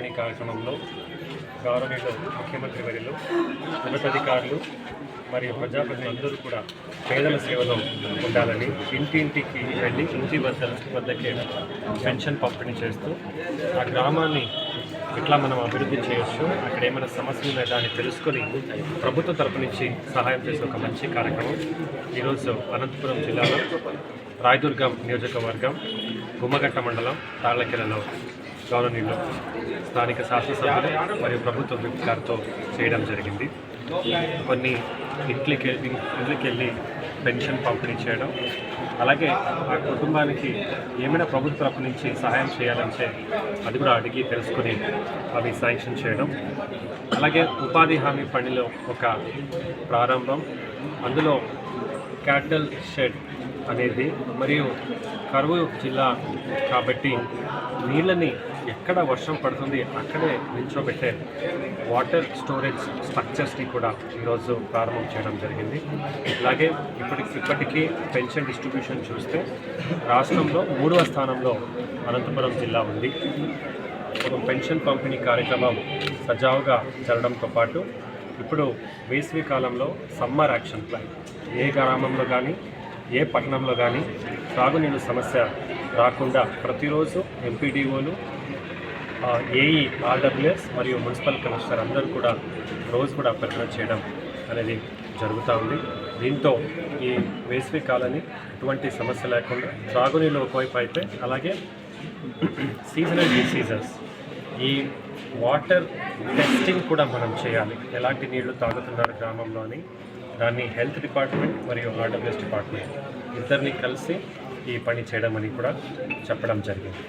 పంపిణీ కార్యక్రమంలో గౌరవనీయులు ముఖ్యమంత్రి వర్యులు ఉన్నతాధికారులు మరియు ప్రజాప్రతినిధులందరూ కూడా పేదల సేవలో ఉండాలని ఇంటింటికి వెళ్ళి ఇంటి వద్ద వద్దకే పెన్షన్ పంపిణీ చేస్తూ ఆ గ్రామాన్ని ఎట్లా మనం అభివృద్ధి చేయొచ్చు. అక్కడ ఏమైనా సమస్యలు ఉన్నాయో దాన్ని తెలుసుకొని ప్రభుత్వ తరపు నుంచి సహాయం చేసే ఒక మంచి కార్యక్రమం ఈరోజు అనంతపురం జిల్లాలో రాయదుర్గం నియోజకవర్గం గుమ్మగట్ట మండలం తాళ్ళకెలలో కాలనీలో స్థానిక శాసనసభ్యులు మరియు ప్రభుత్వ గారితో చేయడం జరిగింది. కొన్ని ఇంట్లోకి వెళ్ళి ఇంట్లోకి వెళ్ళి పెన్షన్ పంపిణీ చేయడం అలాగే ఆ కుటుంబానికి ఏమైనా ప్రభుత్వ తరపు నుంచి సహాయం చేయాలంటే అది కూడా అడిగి తెలుసుకొని అవి శాంక్షన్ చేయడం అలాగే ఉపాధి హామీ పనిలో ఒక ప్రారంభం అందులో క్యాటల్ షెడ్ అనేది మరియు కరువు జిల్లా కాబట్టి నీళ్ళని ఎక్కడ వర్షం పడుతుంది అక్కడే నిల్చోబెట్టే వాటర్ స్టోరేజ్ స్ట్రక్చర్స్ని కూడా ఈరోజు ప్రారంభం చేయడం జరిగింది. అలాగే ఇప్పటికి ఇప్పటికీ పెన్షన్ డిస్ట్రిబ్యూషన్ చూస్తే రాష్ట్రంలో మూడవ స్థానంలో అనంతపురం జిల్లా ఉంది. పెన్షన్ పంపిణీ కార్యక్రమం సజావుగా జరగడంతో పాటు ఇప్పుడు వేసవి కాలంలో సమ్మర్ యాక్షన్ ప్లాన్. ఏ గ్రామంలో కానీ ఏ పట్టణంలో కానీ త్రాగునీళ్ళు సమస్య రాకుండా ప్రతిరోజు ఎంపీడీఓలు ఏఈ ఆర్డబ్ల్యూఎస్ మరియు మున్సిపల్ కమిషనర్ అందరూ కూడా రోజు కూడా ప్రకటన చేయడం అనేది జరుగుతూ ఉంది. దీంతో ఈ వేసవి కాలాన్ని ఎటువంటి సమస్య లేకుండా త్రాగునీళ్ళు ఒకవైపు అయితే అలాగే సీజనల్ డిసీజెస్ ఈ వాటర్ టెస్టింగ్ కూడా మనం చేయాలి. ఎలాంటి నీళ్ళు తాగుతున్నారు గ్రామంలోని దాన్ని హెల్త్ డిపార్ట్మెంట్ మరియు ఆర్డబ్ల్యూఎస్ డిపార్ట్మెంట్ ఇద్దరిని కలిసి ఈ పని చేయడం అని కూడా చెప్పడం జరిగింది.